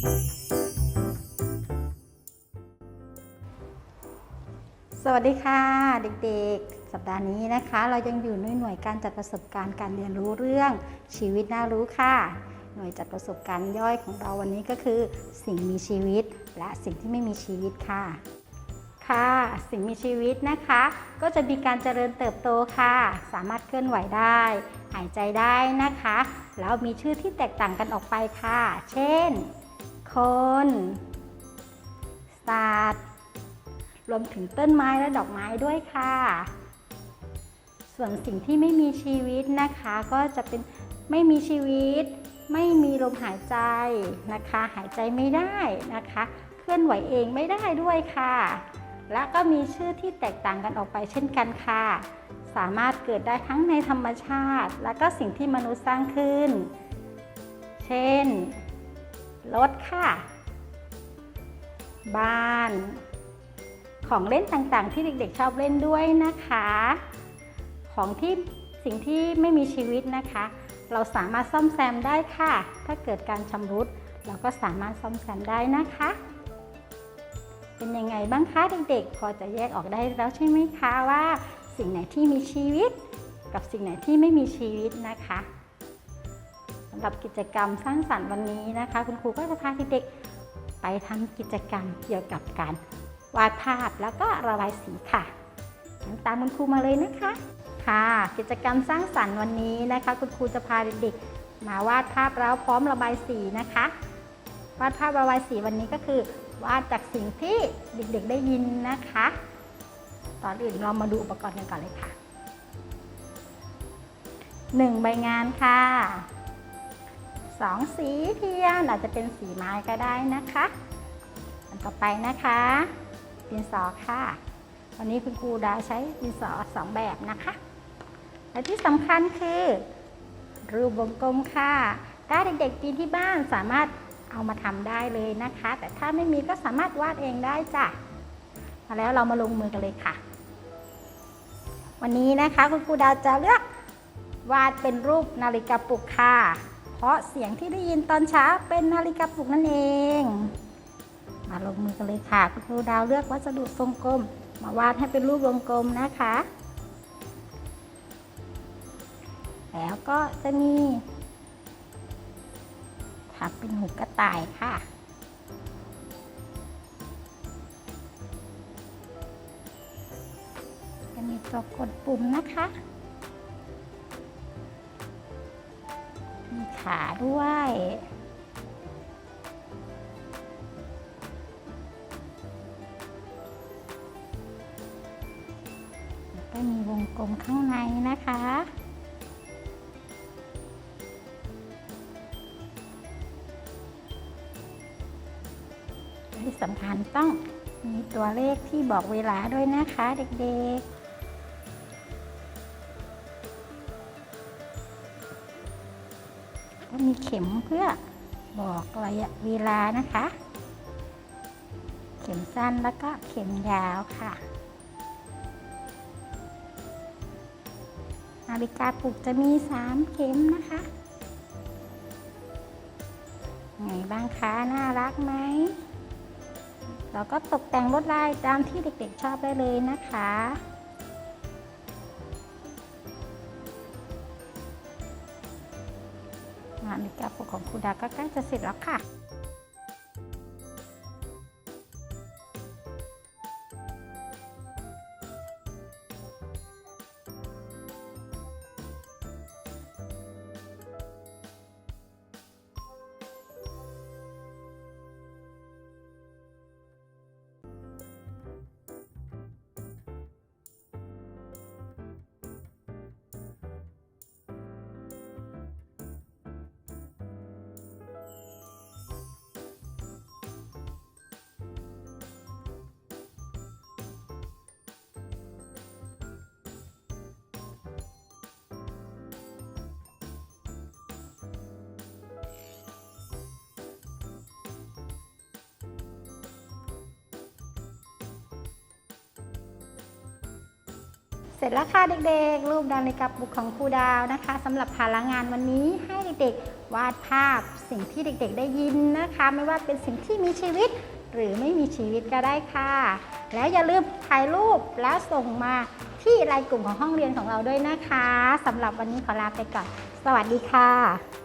สวัสดีค่ะเด็กๆ สัปดาห์นี้นะคะ เรายังอยู่ในหน่วยการจัดประสบการณ์การเรียนรู้เรื่องชีวิตน่ารู้ค่ะ หน่วยจัดประสบการณ์ย่อยของเราวันนี้ก็คือ สิ่งมีชีวิต และสิ่งที่ไม่มีชีวิตค่ะ ค่ะ สิ่งมีชีวิตนะคะ ก็จะมีการเจริญเติบโตค่ะ สามารถเคลื่อนไหวได้ หายใจได้นะคะ แล้วมีชื่อที่แตกต่างกันออกไปค่ะ เช่น คน สัตว์ รวมถึงต้นไม้และดอกไม้ด้วยค่ะ ส่วนสิ่งที่ไม่มีชีวิตนะคะ ก็จะเป็นไม่มีชีวิต ไม่มีลมหายใจนะคะ หายใจไม่ได้นะคะ เคลื่อนไหวเองไม่ได้ด้วยค่ะ และก็มีชื่อที่แตกต่างกันออกไปเช่นกันค่ะ สามารถเกิดได้ทั้งในธรรมชาติ และก็สิ่งที่มนุษย์สร้างขึ้น เช่น รถค่ะ บ้าน ของเล่นต่างๆ ที่เด็กๆ ชอบเล่นด้วยนะคะ ของที่สิ่งที่ไม่มีชีวิตนะคะ เราสามารถซ่อมแซมได้ค่ะ ถ้าเกิดการชำรุดเราก็สามารถซ่อมแซมได้นะคะ เป็นยังไงบ้างคะเด็กๆ พอจะแยกออกได้แล้วใช่ไหมคะว่า สิ่งไหนที่มีชีวิต กับสิ่งไหนที่ไม่มีชีวิตนะคะ สำหรับกิจกรรมสร้างสรรค์วันนี้นะคะ คุณครูก็จะพาเด็กๆไปทำกิจกรรมเกี่ยวกับการวาดภาพแล้วก็ระบายสีค่ะงั้นตามคุณครูมาเลยนะคะ ค่ะ กิจกรรมสร้างสรรค์วันนี้นะคะ คุณครูจะพาเด็กๆมาวาดภาพแล้วพร้อมระบายสีนะคะ วาดภาพระบายสีวันนี้ก็คือ วาดจากสิ่งที่เด็กๆได้ยินนะคะตอนอื่นเรามาดูอุปกรณ์กันก่อนเลยค่ะหนึ่งใบงานค่ะ สองสีเทียนอาจจะเป็นสีไม้ก็ได้นะคะ อันต่อไปนะคะดินสอค่ะ วันนี้คุณครูดาใช้ดินสอสองแบบนะคะ และที่สำคัญคือ รูปวงกลมค่ะ ถ้าเด็กๆปีนที่บ้านสามารถเอามาทำได้เลยนะคะ แต่ถ้าไม่มีก็สามารถวาดเองได้จ้ะมาแล้วเรามาลงมือกันเลยค่ะ วันนี้นะคะคุณครูดาจะเลือกวาดเป็นรูปนาฬิกาปลุกค่ะ เพราะเสียงที่ได้ยินตอนเช้าเป็นนาฬิกาปลุกนั่นเอง มาลงมือกันเลยค่ะคุณครูดาวเลือกวัสดุทรงกลม มาวาดให้เป็นรูปวงกลมนะคะ แล้วก็จะมีทำเป็นหูกระต่ายค่ะจะมีตัวกดปุ่มนะคะ ขาด้วยแล้วก็มีวงกลมข้างในนะคะที่สำคัญต้องมีตัวเลขที่บอกเวลาด้วยนะคะเด็กๆ ก็มีเข็มเพื่อบอกระยะเวลานะคะ เข็มสั้นแล้วก็เข็มยาวค่ะนาฬิกาปลุกจะมี 3 เข็มนะคะไงบ้างคะ น่ารักไหม เราก็ตกแต่งลวดลายตามที่เด็กๆชอบได้เลยนะคะ นานิกาปลุกของครูดาก็ใกล้จะเสร็จแล้วค่ะ เสร็จแล้วค่ะเด็กๆ รูปนาวในกาปลุกของครูดาวนะคะสำหรับภาระงานวันนี้ให้เด็กๆ วาดภาพสิ่งที่เด็กๆ ได้ยินนะคะ ไม่ว่าเป็นสิ่งที่มีชีวิต หรือไม่มีชีวิตก็ได้ค่ะ แล้วอย่าลืมถ่ายรูปแล้วส่งมาที่ไลน์กลุ่มของห้องเรียนของเราด้วยนะคะสำหรับวันนี้ขอลาไปก่อน สวัสดีค่ะ